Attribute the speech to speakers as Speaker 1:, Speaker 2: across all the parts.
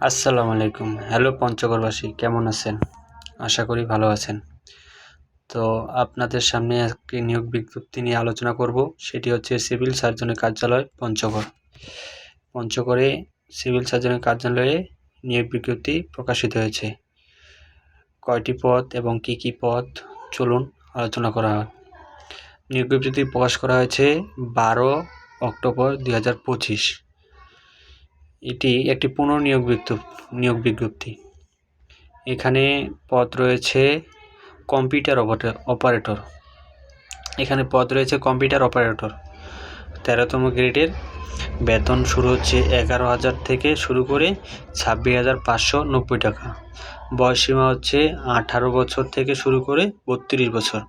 Speaker 1: আসসালামু আলাইকুম। হ্যালো পঞ্চগড়বাসী, কেমন আছেন? আশা করি ভালো আছেন। তো আপনাদের সামনে একটি নিয়োগ বিজ্ঞপ্তি নিয়ে আলোচনা করব। সেটি হচ্ছে সিভিল সার্জনের কার্যালয়, পঞ্চগড়। পঞ্চগড়ে সিভিল সার্জনের কার্যালয়ে নিয়োগ বিজ্ঞপ্তি প্রকাশিত হয়েছে। কয়টি পদ এবং কি কি পদ? চলুন আলোচনা করা হয়। নিয়োগ বিজ্ঞপ্তি প্রকাশ করা হয়েছে বারো অক্টোবর দুই হাজার পঁচিশ। এটি একটি পুনর্নিয়োগ বিজ্ঞপ্তি, নিয়োগ বিজ্ঞপ্তি। এখানে পদ রয়েছে কম্পিউটার অপারেটর এখানে পদ রয়েছে কম্পিউটার অপারেটর। তেরোতম গ্রেডের বেতন শুরু হচ্ছে এগারো হাজার থেকে শুরু করে ছাব্বিশ হাজার পাঁচশো নব্বই টাকা। বয়সীমা হচ্ছে আঠারো বছর থেকে শুরু করে বত্রিশ বছর।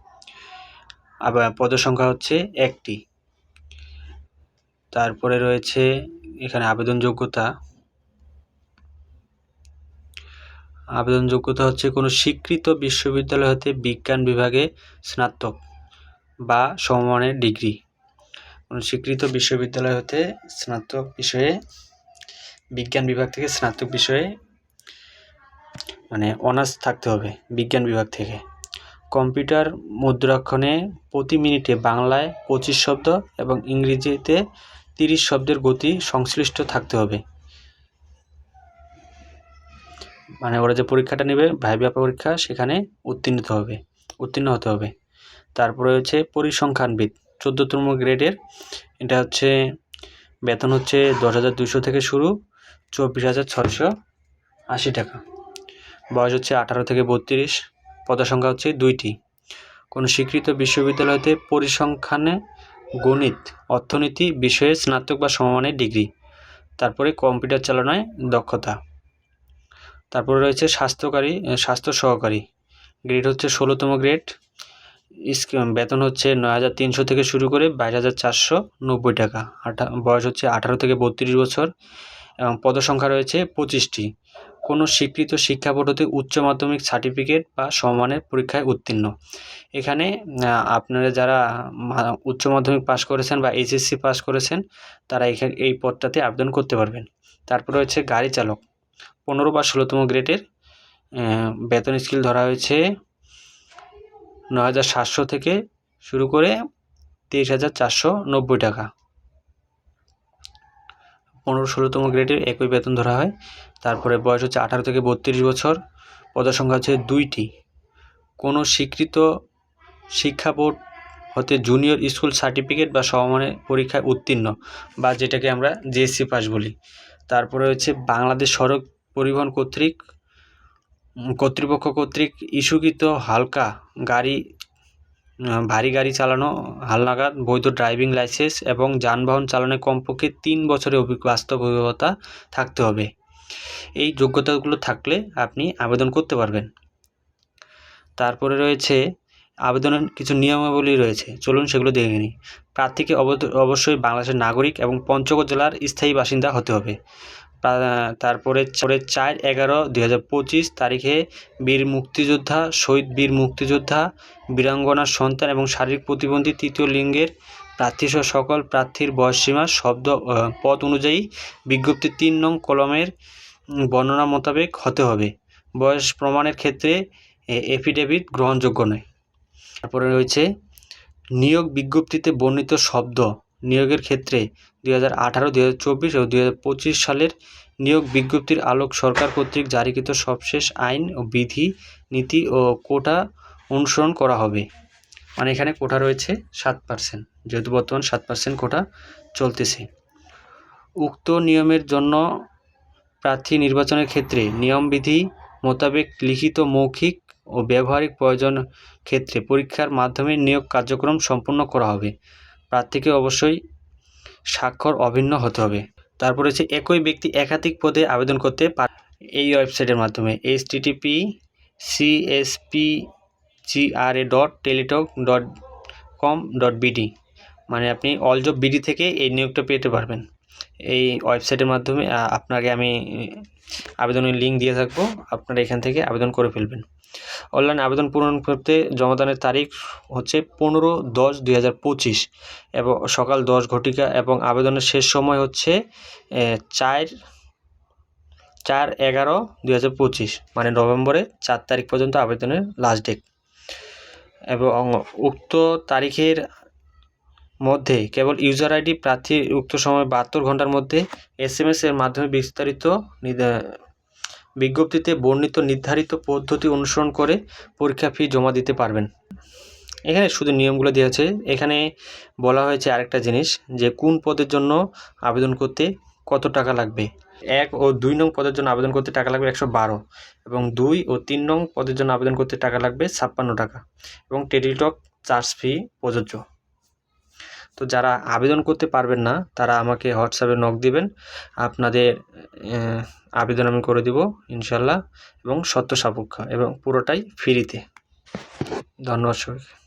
Speaker 1: আবার পদসংখ্যা হচ্ছে একটি। তারপরে রয়েছে এখানে আবেদন যোগ্যতা আবেদন যোগ্যতা হচ্ছে কোনো স্বীকৃত বিশ্ববিদ্যালয় হতে বিজ্ঞান বিভাগে স্নাতক বা সমমানের ডিগ্রি। কোনো স্বীকৃত বিশ্ববিদ্যালয় হতে স্নাতক বিষয়ে, বিজ্ঞান বিভাগ থেকে স্নাতক বিষয়ে মানে অনার্স থাকতে হবে বিজ্ঞান বিভাগ থেকে। কম্পিউটার মুদ্রাক্ষণে প্রতি মিনিটে বাংলায় পঁচিশ শব্দ এবং ইংরেজিতে তিরিশ শব্দের গতি সংশ্লিষ্ট থাকতে হবে। মানে ওরা যে পরীক্ষাটা নেবে, ভাইবা পরীক্ষা, সেখানে উত্তীর্ণ হবে, উত্তীর্ণ হতে হবে। তারপরে হচ্ছে পরিসংখ্যানবিদ, চোদ্দতম গ্রেডের, এটা হচ্ছে বেতন হচ্ছে দশ হাজার দুশো থেকে শুরু, চব্বিশ হাজার ছশো আশি টাকা। বয়স হচ্ছে আঠারো থেকে বত্রিশ, পদসংখ্যা হচ্ছে দুইটি। কোনো স্বীকৃত বিশ্ববিদ্যালয়তে পরিসংখ্যানে গণিত, অর্থনীতি বিষয়ে স্নাতক বা সমমানের ডিগ্রি, তারপরে কম্পিউটার চালনায় দক্ষতা। তারপরে রয়েছে স্বাস্থ্যকারী স্বাস্থ্য সহকারী। গ্রেড হচ্ছে ষোলোতম গ্রেড। বেতন হচ্ছে নয় হাজার তিনশো থেকে শুরু করে বাইশ হাজার চারশো নব্বই টাকা। আঠা, বয়স হচ্ছে আঠারো থেকে বত্রিশ বছর এবং পদসংখ্যা রয়েছে পঁচিশটি। কোনো স্বীকৃত শিক্ষা হতে উচ্চ মাধ্যমিক সার্টিফিকেট বা সমমানের পরীক্ষায় উত্তীর্ণ। এখানে আপনারা যারা উচ্চ মাধ্যমিক পাশ করেছেন বা এইচএসসি পাস করেছেন, তারা এখানে, এই পদটাতে আবেদন করতে পারবেন। তারপরে হচ্ছে গাড়ি চালক। পনেরো বা ষোলোতম গ্রেডের বেতন স্কেল ধরা হয়েছে ন হাজার সাতশো থেকে শুরু করে তেইশ হাজার চারশো নব্বই টাকা। পনেরো ষোলোতম গ্রেডের একই বেতন ধরা হয়। তারপরে বয়স হচ্ছে আঠারো থেকে বত্রিশ বছর। পদসংখ্যা হচ্ছে দুইটি। কোনো স্বীকৃত শিক্ষা বোর্ড হতে জুনিয়র স্কুল সার্টিফিকেট বা সমমানের পরীক্ষায় উত্তীর্ণ বা যেটাকে আমরা জিএসসি পাস বলি। তারপরে হচ্ছে বাংলাদেশ সড়ক পরিবহন কর্তৃক, কর্তৃপক্ষ কর্তৃক ইস্যুকৃত হালকা গাড়ি ভারী গাড়ি চালানো, হালনাগাদ, বৈধ ড্রাইভিং লাইসেন্স এবং যানবাহন চালানো কমপক্ষে তিন বছরের বাস্তব অভিজ্ঞতা থাকতে হবে। এই যোগ্যতাগুলো থাকলে আপনি আবেদন করতে পারবেন। তারপরে রয়েছে আবেদনের কিছু নিয়মাবলী রয়েছে। চলুন সেগুলো দেখে নিই। প্রার্থীকে অবশ্যই বাংলাদেশের নাগরিক এবং পঞ্চগড় জেলার স্থায়ী বাসিন্দা হতে হবে। তারপরে চার এগারো দুই হাজার পঁচিশ তারিখে বীর মুক্তিযোদ্ধা, শহীদ বীর মুক্তিযোদ্ধা বীরাঙ্গনার সন্তান এবং শারীরিক প্রতিবন্ধী তৃতীয় লিঙ্গের প্রার্থীসহ সকল প্রার্থীর বয়সসীমা, শব্দ পদ অনুযায়ী বিজ্ঞপ্তির তিন নং কলমের বর্ণনা মোতাবেক হতে হবে। বয়স প্রমাণের ক্ষেত্রে এফিডেভিট গ্রহণযোগ্য নয়। তারপরে রয়েছে, নিয়োগ বিজ্ঞপ্তিতে বর্ণিত শব্দ, নিয়োগের ক্ষেত্রে দুই হাজার আঠারো, দুই হাজার চব্বিশ ও দুই হাজার পঁচিশ সালের নিয়োগ বিজ্ঞপ্তির আলোক সরকার কর্তৃক জারিকৃত সবশেষ আইন ও বিধি, নীতি ও কোটা অনুসরণ করা হবে। মানে এখানে কোটা রয়েছে সাত পার্সেন্ট, যেহেতু বর্তমান সাত পার্সেন্ট কোটা চলতেছে। উক্ত নিয়মের জন্য প্রার্থী নির্বাচনের ক্ষেত্রে নিয়মবিধি মোতাবেক লিখিত মৌখিক ও ব্যবহারিক প্রয়োজন ক্ষেত্রে পরীক্ষার মাধ্যমে নিয়োগ কার্যক্রম সম্পন্ন করা হবে। প্রার্থীকে অবশ্যই স্বাক্ষর অভিন্ন হতে হবে। তারপর হচ্ছে একই ব্যক্তি একাধিক পদে আবেদন করতে পার এই ওয়েবসাইটের মাধ্যমে H TTP CSP GRA dot Teletalk dot com dot BD মানে আপনি অল জব বিডি থেকে এই নিয়োগটা পেতে পারবেন। এই ওয়েবসাইটের মাধ্যমে আপনাকে আমি আবেদনের লিঙ্ক দিয়ে থাকব, আপনারা এখান থেকে আবেদন করে ফেলবেন। অনলাইন আবেদন পূরণ করতে জমাদানের তারিখ হচ্ছে পনেরো দশ দুই এবং সকাল দশ ঘটিকা এবং আবেদনের শেষ সময় হচ্ছে চার চার এগারো দুই মানে নভেম্বরের চার তারিখ পর্যন্ত আবেদনের লাস্ট ডেট এবং উক্ত তারিখের মধ্যে কেবল ইউজার আইডি প্রার্থীর উক্ত সময় বাহাত্তর ঘণ্টার মধ্যে এস এম এস এর মাধ্যমে বিস্তারিত বিজ্ঞপ্তিতে বর্ণিত নির্ধারিত পদ্ধতি অনুসরণ করে পরীক্ষা ফি জমা দিতে পারবেন। এখানে শুধু নিয়মগুলো দেওয়া আছে। এখানে বলা হয়েছে আরেকটা জিনিস যে কোন পদের জন্য আবেদন করতে কত টাকা লাগবে। এক ও দুই নং পদের জন্য আবেদন করতে টাকা লাগবে একশো বারো এবং দুই ও তিন নং পদের জন্য আবেদন করতে টাকা লাগবে ছাপ্পান্ন টাকা এবং টেলিটক চার্জ ফি প্রযোজ্য। তো যারা আবেদন করতে পারবেন না, তারা আমাকে হোয়াটসঅ্যাপে নক দিবেন। আপনাদের আবেদন আমি করে দিব, ইনশাল্লাহ, এবং সত্য সাপেক্ষ, এবং পুরোটাই ফ্রিতে ধন্যবাদ সবাইকে।